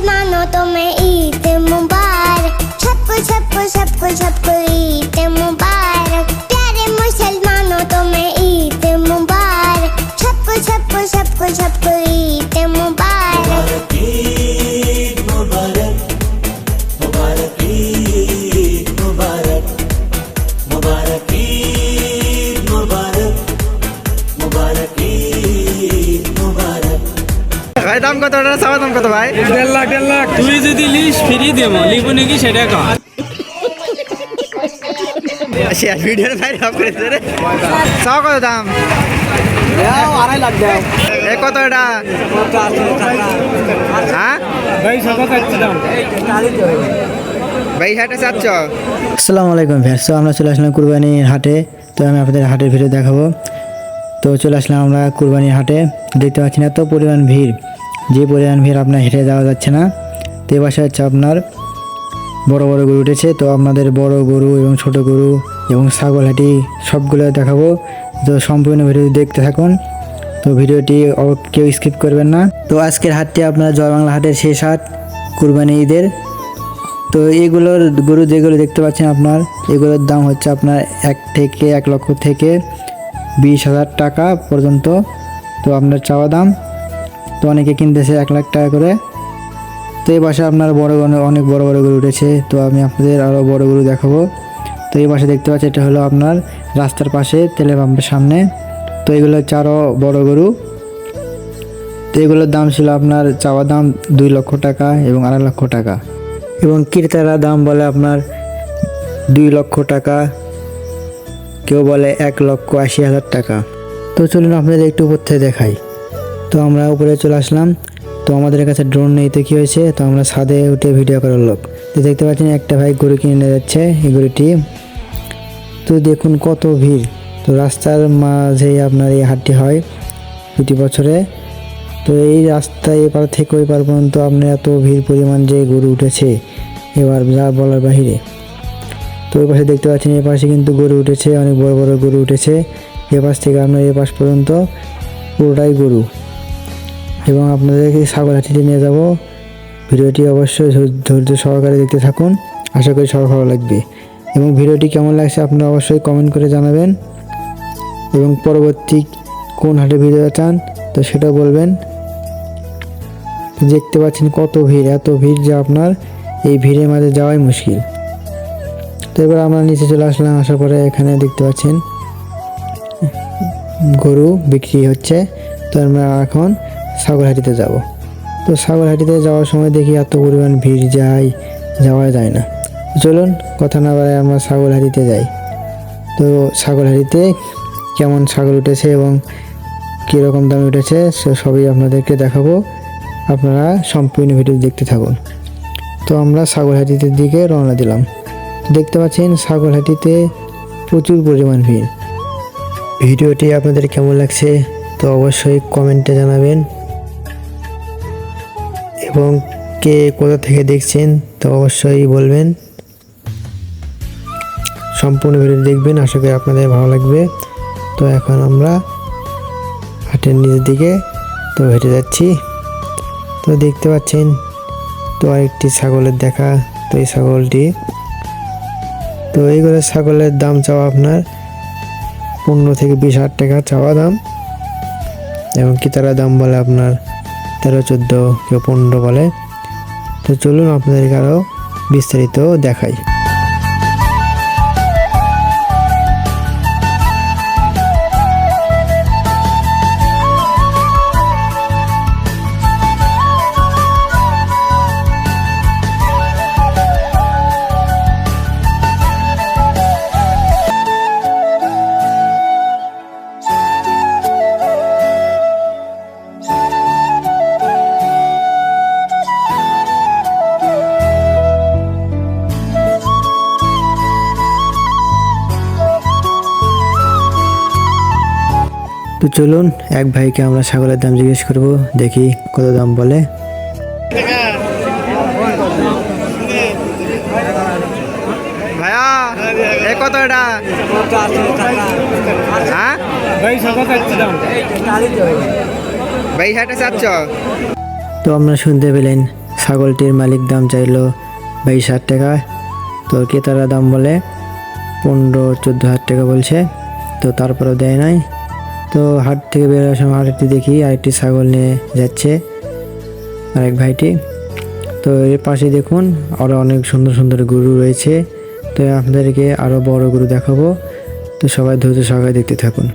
मुसलमानों तुम्हें ईद मुबारक सबको सबको सबको सबको ईद मुबारक प्यारे मुसलमानों तुम्हें ईद मुबारक सबको सबको सबको सबको ईद मुबारक ईद मुबारक मुबारक ईद मुबारक मुबारक ईद দাম কত? ওটার চাওয়া দাম কত ভাই? দেড় লাখ দেড় লাখ। তুই যদি লিস ফ্রি দেবো লিখব নাকি সেটা কর। শেয়ার ভিডিওর বাইরে অফ করেছে রে। চাও কত দাম? আড়াই লাখ দেও। এ কত এটা? হ্যাঁ? ভাই সকাল ভাই হাটে চাচ্ছ আসসালামু আলাইকুম ভ্যাস আমরা চলে আসলাম কুরবানির হাটে। তো আমি আপনাদের হাটের ভিডিও দেখাবো। তো চলে আসলাম আমরা কুরবানির হাটে। দেখতে পাচ্ছি না তো পরিমাণ ভিড়। যে পরিমাণ ভিড় আপনার হেঁটে যাওয়া যাচ্ছে না, তো এবার হচ্ছে আপনার বড় বড় গরু উঠেছে। তো আপনাদের বড় গরু এবং ছোট গরু এবং ছাগল হাটি সবগুলো দেখাবো। তো সম্পূর্ণ ভিডিও দেখতে থাকুন। তো ভিডিওটি কেউ স্কিপ করবেন না। তো আজকের হাটটি আপনার জয় বাংলা হাটের শেষ হাট, কুরবানি ঈদের। তো এগুলোর গরু যেগুলো দেখতে পাচ্ছেন আপনার, এগুলোর দাম হচ্ছে আপনার এক থেকে এক লক্ষ থেকে বিশ হাজার টাকা পর্যন্ত। তো আপনার চাওয়া দাম তো অনেকে কিনতেছে এক লাখ টাকা করে। তো এই পাশে আপনার বড় অনেক বড় বড় গরু উঠেছে। তো আমি আপনাদের আরও বড় গরু দেখাবো। তো এই পাশে দেখতে পাচ্ছি এটা হলো আপনার রাস্তার পাশে তেলে পাম্পের সামনে। তো এগুলো হচ্ছে আরও বড় গরু। তো এগুলোর দাম ছিল আপনার চাওয়া দাম দুই লক্ষ টাকা এবং আড়াই লক্ষ টাকা। এবং ক্রেতারা দাম বলে আপনার দুই লক্ষ টাকা, কেউ বলে এক লক্ষ আশি হাজার টাকা। তো চলুন আপনাদের একটু উপর থেকে দেখাই। তো আমরা উপরে চলে আসলাম। তো আমাদের কাছে ড্রোন নেই, তো কী হয়েছে? তো আমরা ছাদে উঠে ভিডিও করার লোক। তো দেখতে পাচ্ছেন, একটা ভাই গরু কিনে নিয়ে যাচ্ছে এই গরুটি। তো দেখুন কত ভিড়। তো রাস্তার মাঝেই আপনার এই হাটটি হয় প্রতি বছরে। তো এই রাস্তায় এপার থেকে ওই পার পর্যন্ত আপনার এত ভিড় পরিমাণ যে গরু উঠেছে, এবার যা বলার বাহিরে। তো ওই পাশে দেখতে পাচ্ছেন, এ পাশে কিন্তু গরু উঠেছে, অনেক বড় বড় গরু উঠেছে। এ পাশ থেকে আপনার এ পাশ পর্যন্ত পুরোটাই গরু। এবং আপনাদেরকে ছাগল হাটিতে নিয়ে যাব। ভিডিওটি অবশ্যই ধৈর্য- ধৈর্য সহকারে দেখতে থাকুন। আশা করি সবার ভালো লাগবে। এবং ভিডিওটি কেমন লাগছে আপনারা অবশ্যই কমেন্ট করে জানাবেন। এবং পরবর্তী কোন হাটে ভিডিও চান, তো সেটা বলবেন। দেখতে পাচ্ছেন কত ভিড়, এত ভিড় যে আপনার এই ভিড়ের মাঝে যাওয়াই মুশকিল। তো এবার আমরা নিচে চলে আসলাম, আসার পরে এখানে দেখতে পাচ্ছেন গরু বিক্রি হচ্ছে। তো আমরা এখন ছাগলহাটিতে যাব। তো ছাগলহাটিতে যাওয়ার সময় দেখি এত পরিমাণ ভিড় যায়, যাওয়া যায় না। চলুন কথা না বাড়ায় আমরা ছাগলহাটিতে যাই। তো ছাগলহাটিতে কেমন ছাগল উঠেছে এবং কীরকম দামে উঠেছে, সে সবই আপনাদেরকে দেখাবো। আপনারা সম্পূর্ণ ভিডিও দেখতে থাকুন। তো আমরা ছাগলহাটিতে দিকে রওনা দিলাম। দেখতে পাচ্ছেন ছাগলহাটিতে প্রচুর পরিমাণ ভিড়। ভিডিওটি আপনাদের কেমন লাগছে, তো অবশ্যই কমেন্টে জানাবেন। এবং কে কোথা থেকে দেখছেন তো অবশ্যই বলবেন। সম্পূর্ণ ভিডিও দেখবেন, আশা করি আপনাদের ভালো লাগবে। তো এখন আমরা হাটের নিচের দিকে তো হেঁটে যাচ্ছি। তো দেখতে পাচ্ছেন, তো আরেকটি ছাগলের দেখা, তো এই ছাগলটি। তো এইগুলো ছাগলের দাম চাওয়া আপনার পনেরো থেকে বিশ হাজার টাকা চাওয়া দাম। এবং কি তারা দাম বলে আপনার তেরো চোদ্দ কেউ পনেরো বলে। তো চলুন আপনাদেরকে আরও বিস্তারিত দেখাই। তো চলুন এক ভাইকে আমরা ছাগলের দাম জিজ্ঞেস করব দেখি কত দাম বলে। ভাইয়া এ কত এটা? হ্যাঁ? হাটে চাচ্ছ তো আপনারা শুনতে পেলেন ছাগলটির মালিক দাম চাইলো বাইশ হাজার টাকা। তো ক্রেতারা দাম বলে পনেরো চোদ্দ হাজার টাকা বলছে। তো তারপরেও দেয় নাই। তো হাট থেকে বেরোনোর সময় আরেকটি দেখি, আরেকটি ছাগল নিয়ে যাচ্ছে আরেক ভাইটি। তো এর পাশে দেখুন আরও অনেক সুন্দর সুন্দর গরু রয়েছে। তো আপনাদেরকে আরও বড় গরু দেখাবো। তো সবাই ধৈর্য সহকারে দেখতে থাকুন।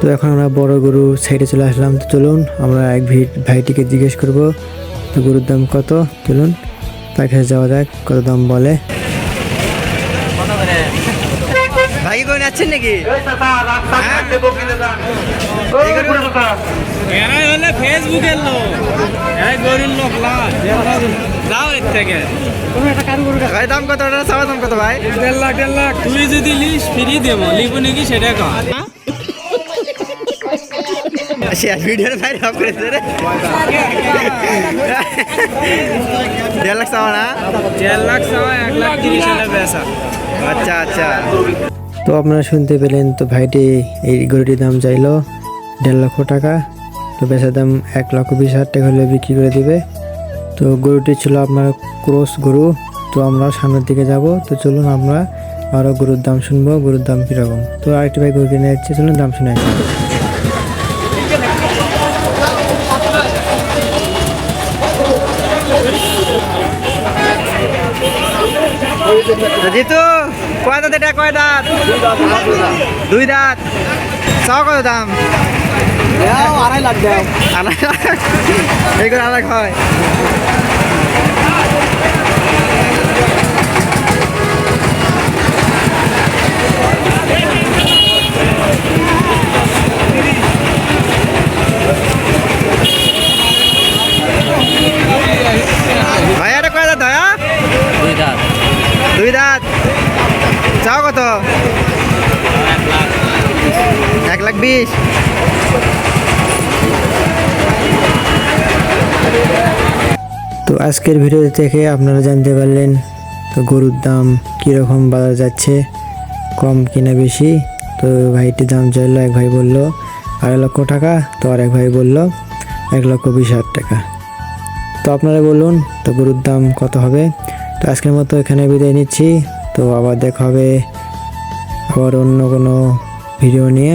তো এখন আমরা বড় গরু সাইডে চলে আসলাম। তো চলুন, আমরা এক ভাইটিকে জিজ্ঞেস করব, তো গরুর দাম কত? চলুন, তার কাছে যাওয়া যাক, কত দাম বলে। কি করে নাকি? এরাই হলে ফেসবুকের লোক। এরাই গরুর লোক যাও এর থেকে। ভাই দাম কত? ওটা চাওয়া দাম কত ভাই? দেড় লাখ দেড় লাখ। তুই যদি লিস ফ্রি দেবো। লিবো নাকি সেটা কর। সে ভিডিওর বাইরে অফ করেছে রে। দেড় লাখ চাওয়া না? দেড় লাখ সবাই এক লাখ তিরিশ হাজার বেসা আচ্ছা আচ্ছা। তো আপনারা শুনতে পেলেন তো ভাইটি এই গরুটির দাম চাইলো দেড় লক্ষ টাকা। তো বেচার দাম এক লক্ষ বিশ হাজার টাকা হলে বিক্রি করে দিবে। তো গরুটি ছিল আপনার ক্রস গরু। তো আমরা সামনের দিকে যাব। তো চলুন আমরা আরও গরুর দাম শুনব, গরুর দাম কীরকম। তো আরেকটি ভাই গরু কিনে যাচ্ছে, চলুন দাম শুনে আসি। তো জিতু! কয় দাঁত এটা? কয় দাঁত? দুই দাঁত। চাও কত দাম? আড়াই লাখ। এই করে আড়াই লাখ হয় ভাইয়া এটা কয় দাঁত ভাইয়া দুই দাঁত দুই দাঁত চাও কত বিশ তো আজকের ভিডিও থেকে আপনারা জানতে পারলেন, তো গরুর দাম কীরকম বাজার যাচ্ছে, কম কিনা বেশি। তো ভাইটির দাম চাইলো, এক ভাই বলল, আড়াই লক্ষ টাকা, তো আর এক ভাই বলল, এক লক্ষ বিশ হাজার টাকা। তো আপনারা বলুন, তো গরুর দাম কত হবে? তো আজকের মতো এখানে বিদায় নিচ্ছি, তো আবার দেখা হবে আবার অন্য কোনো ভিডিও নিয়ে।